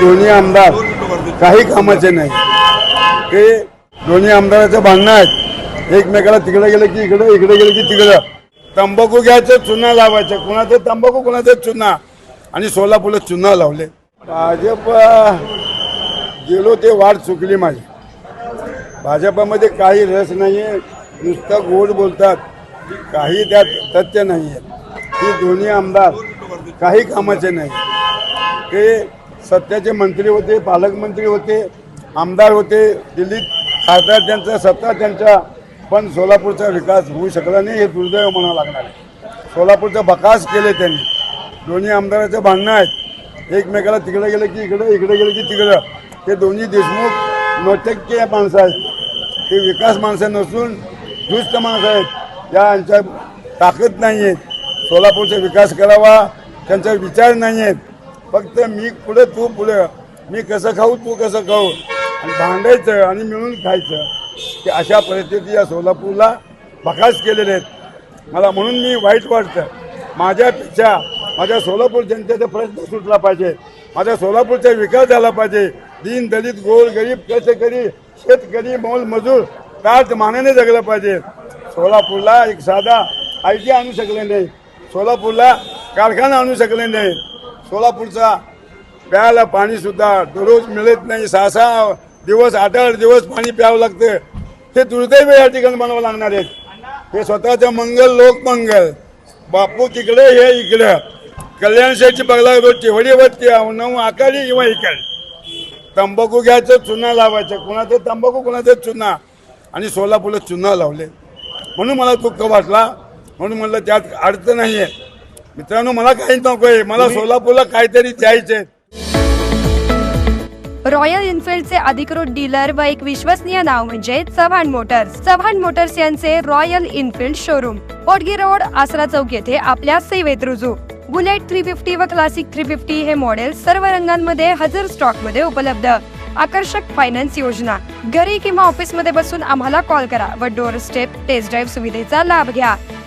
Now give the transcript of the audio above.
दोन्ही आमदार काही कामाचे नाही. ते दोन्ही आमदाराचं भांडणं आहेत. एकमेकाला तिकडे गेलं की इकडे इकडे गेलं की तिकडं. तंबाखू घ्यायचं चुना लावायचं. कुणाचं तंबाखू कुणाचं चुना. आणि सोलापूरला चुना लावले. भाजप गेलो ते वाट चुकली माझी. भाजपामध्ये काही रस नाही आहे नुसतं गोड बोलतात. काही त्यात तथ्य नाही आहे ही दोन्ही आमदार काही कामाचे नाही. ते सत्याचे मंत्री होते पालकमंत्री होते आमदार होते दिल्लीत खासदार त्यांचा सत्ता त्यांचा पण सोलापूरचा विकास होऊ शकला नाही हे दुर्दैव म्हणावं लागणार आहे. सोलापूरचा बकास केले त्यांनी. दोन्ही आमदाराचं भांडणं आहेत. एकमेकाला तिकडे गेलं की इकडं इकडे गेलं की तिकडं. ते दोन्ही देशमुख नोटक्य माणसं आहेत. ते विकास माणसं नसून दुष्ट माणसं आहेत. या यांच्या ताकद नाही आहेत सोलापूरचा विकास करावा त्यांचा विचार नाही आहेत फक्त मी पुढे तू पुढे मी कसं खाऊ तू कसं खाऊ? आणि भांडायचं आणि मिळून खायचं. की अशा परिस्थिती या सोलापूरला बकास केलेले आहेत. मला म्हणून मी वाईट वाटतं. माझ्यापेक्षा माझ्या सोलापूर जनतेचा प्रश्न सुटला पाहिजे. माझ्या सोलापूरचा विकास झाला पाहिजे. दीन दलित गोर गरीब कसेकरी शेतकरी मोल मजूर त्याच मानाने जगलं पाहिजे. सोलापूरला एक साधा आय टी आणू शकले नाही. सोलापूरला कारखाना आणू शकले नाही. सोलापूरचा प्यायला पाणी सुद्धा दररोज मिळत नाही. सहा सहा दिवस आठ आठ दिवस पाणी प्यावं लागतं. हे दुर्दैव या ठिकाणी बनावं लागणार आहेत. हे स्वतःचं मंगल लोकमंगल. बापू तिकडे हे इकडं. कल्याण बघला रोजची वडीवरती नऊ आकारी किंवा इकडे. तंबाखू घ्यायचं चुना लावायचं. कुणाचं तंबाखू कुणाचं चुना. आणि सोलापूरला चुना लावले. म्हणून मला दुःख वाटला. म्हणून म्हणलं त्यात अडचण नाही आहे मित्रांनो मला काही नको आहे. मला सोलापूरला काहीतरी द्यायचे रॉयल एनफिल्डचे अधिकृत डीलर व एक विश्वसनीय नाव म्हणजे चव्हाण मोटर्स. चव्हाण मोटर्स यांचे royal Enfield showroom. Potgi road Asra Chowk येथे आपल्या सेवेत रुजू. बुलेट थ्री फिफ्टी व क्लासिक थ्री फिफ्टी हे मॉडेल सर्व रंगांमध्ये हजर स्टॉकमध्ये उपलब्ध. आकर्षक फायनान्स योजना. घरी किंवा ऑफिसमध्ये बसून आम्हाला कॉल करा व डोअर स्टेप टेस्ट ड्राईव्ह सुविधेचा लाभ घ्या.